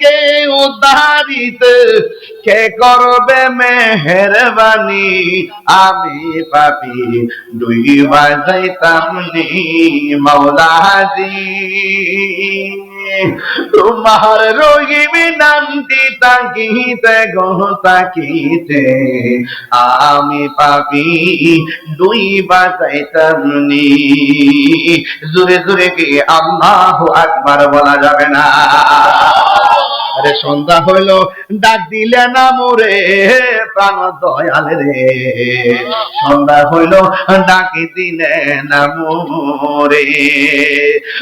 কে উদ্ধারিত কে করবে মেহরবানি? আমি পাপি, দুই বাজাইতাম নি মৌলাজি তোমার রহিমি নামটি তাকিতে গো আমি পাপি, দুই বাজাইতাম নি। জোরে জোরে কি আল্লাহ আকবার বলা যাবে না। আরে সন্ধ্যা হইল, ডাক দিলে না মোরে প্রাণ দয়াল রে। সন্ধ্যা হইল, ডাকি দিলে না মোরে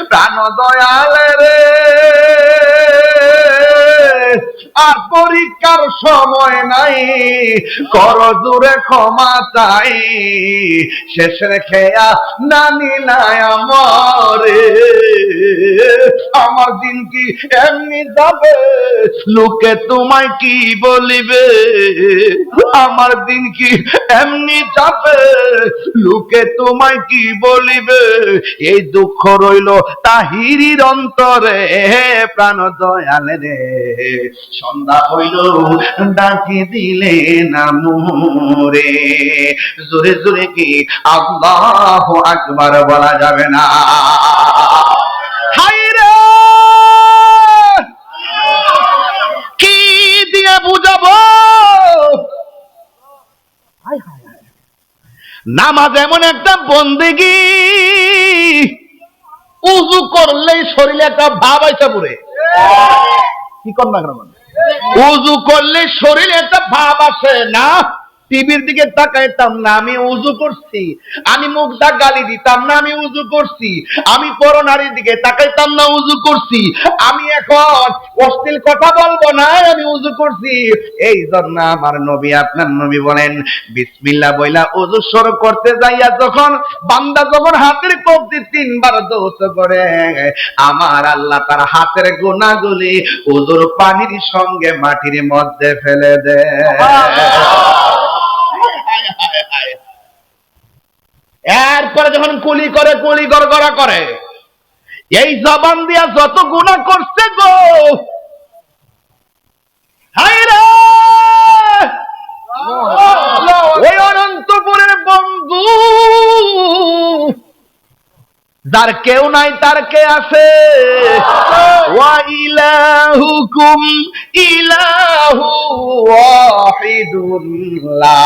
প্রাণ দয়াল রে। আর পরীক্ষার সময় নাই, কর দূরে ক্ষমা চাই। শেষের খেয়া না নিলায় আমারে। আমার দিন কি এমনি যাবে? লোকে তোমায় কি বলিবে? আমার দিন কি এমনি যাবে? লোকে তোমায় কি বলিবে? এই দুঃখ রইল তাহিরির অন্তরে। প্রাণ দয়াল রে। সন্ধ্যা হইল, ডাকি দিলে না মোরে। জোরে জোরে কি আল্লাহ আকবার বলা যাবে না। নামাজ এমন একটা বন্দেগি। উজু করলেই শরীরে একটা ভাব আইসা পড়ে। কি কর না কেন উজু করলে শরীরে একটা ভাব আসে না। টিভির দিকে তাকাইতাম না, আমি উজু করছি। আমি মুখটা গালি দিতাম না, আমি উজু করছি। আমি পরনারীর দিকে তাকাইতাম না, উজু করছি। আমি এখন অশ্লীল কথা বলব না, আমি উজু করছি। এই জন্য আমার নবী, আপনার নবী বলেন, বিসমিল্লাহ বইলা উজু শুরু করতে যাইয়া যখন বান্দা যখন হাতের কবজি তিনবার দৌত করে, আমার আল্লাহ তার হাতের গুণাগুলি উজুর পানির সঙ্গে মাটির মধ্যে ফেলে দেয়। এরপরে যখন কুলি করে, কুলি গড়গড়া করে, এই জবান দিয়া যত গুণা করছে গো। হায় যার কেউ নাই তার কে আছে? ওয়া ইলাহুকুম ইলাহু ওয়াহিদুন লা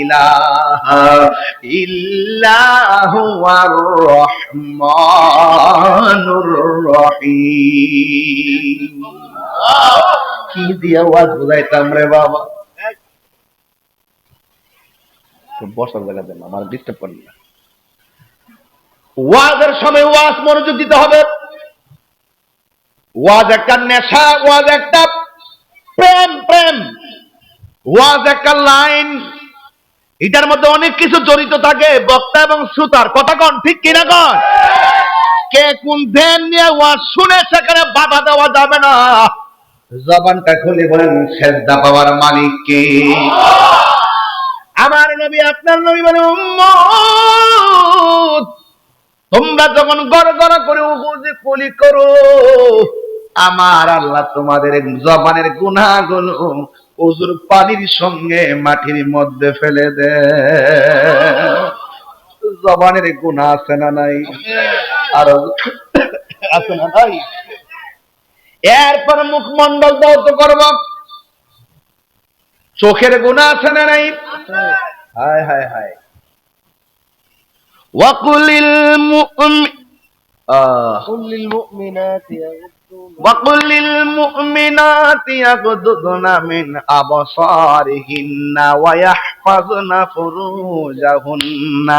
ইলাহা ইল্লা হুয়ার রহমানুর রহিম। কি দিয়ে ওয়াজ বুঝাইতাম রে বাবা? বসার জায়গা দেন আমার ডিস্টার্ব করেন না। ওয়াজের সময় ওয়াজ মনোযোগ দিতে হবে। ওয়াজ একটা নেশা, ওয়াজ একটা প্রেম প্রেম। ওয়াজ একটা লাইন। এটার মধ্যে অনেক কিছু জড়িত থাকে, বক্তা এবং শ্রোতার। কথা কন, ঠিক কিনা কন? কে কোন ধ্যান নিয়ে ওয়াজ শুনে সেখানে বাধা দেওয়া যাবে না। জবানটা খুলে বলেন, সেজদা পাওয়ার মালিক কে? আমার নবী, আপনার নবী বলে উম্মত। তোমরা যখন গড় গড় করে উগুজে কলি করো, আমার আল্লাহ তোমাদের জবানের গুনাহগুলো উজুর পানির সঙ্গে মাটির মধ্যে ফেলে দে। জবানের গুনাহ আছে না নাই? আর আছে না নাই? এরপর মুখমন্ডল দৌত করব। চোখের গুণা আছে না নাই? হায় হায় হায়। وقل المؤمن آه. قل للمؤمنات يغضن وقل للمؤمنات يغضضن من أبصارهن ويحفظن فروجهن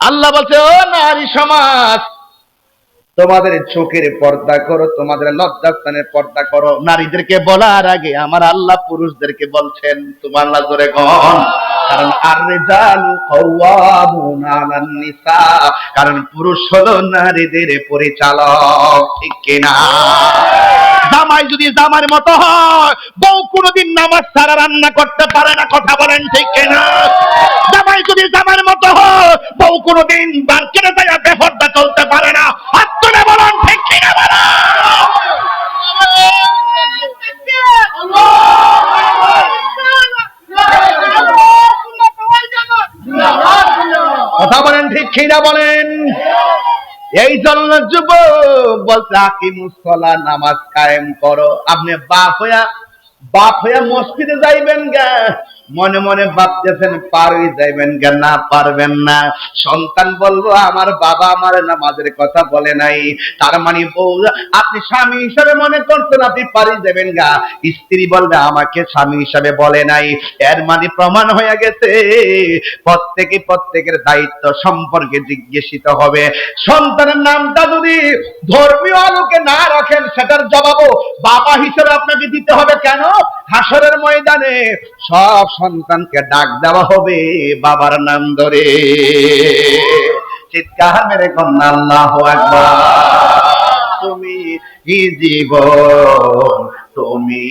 আল্লাহ বলছে ও নারী সমাজ তোমাদের চোখের পর্দা করো তোমাদের লজ্জাস্থানের পর্দা করো নারীদেরকে বলার আগে আমার আল্লাহ পুরুষদেরকে বলছেন তোমার আল্লাহ জোরে গন কারণ আর কওয়ামুনা আলান নিসা, কারণ পুরুষ হলো নারীদের পরিচালক, ঠিক কিনা? জামাই যদি জামার মতো হয়, বউ কোনোদিন নামাজ ছাড়া রান্না করতে পারে না, কথা বলেন ঠিক কিনা? জামাই যদি জামার মতো হয়, বউ কোনোদিন বার্কেটে যায় বেফর্দা চলতে পারে না হাত তুলে বলেন ঠিক কিনা বলেন কিনা বলেন, এই জন্য যুব বলছে আকিমুসলা নামাজ কায়েম করো। আপনি বাপ হইয়া বাপ হইয়া মসজিদে যাইবেন গা। মনে মনে ভাবতেছেন, পারই যাইবেন গা, না পারবেন না। সন্তান বলব আমার বাবা আমার নামাজের কথা বলে নাই। তার মানে বউ, আপনি স্বামী হিসাবে মনে করছেন আপনি পারি যাবেন গা। স্ত্রী বলবে, আমাকে স্বামী হিসাবে বলে নাই। এর মানে প্রমাণ হয়ে গেছে। প্রত্যেকে প্রত্যেকের দায়িত্ব সম্পর্কে জিজ্ঞাসিত হবে। সন্তানের নামটা যদি ধর্মীয় আলোকে না রাখেন, সেটার জবাবও বাবা হিসেবে আপনাকে দিতে হবে। কেন? হাসরের ময়দানে সব সন্তানকে ডাক দেওয়া হবে বাবার নাম ধরে। চিৎকার মেরে কন্যা, আল্লাহ একবার তুমি জীবন? তুমি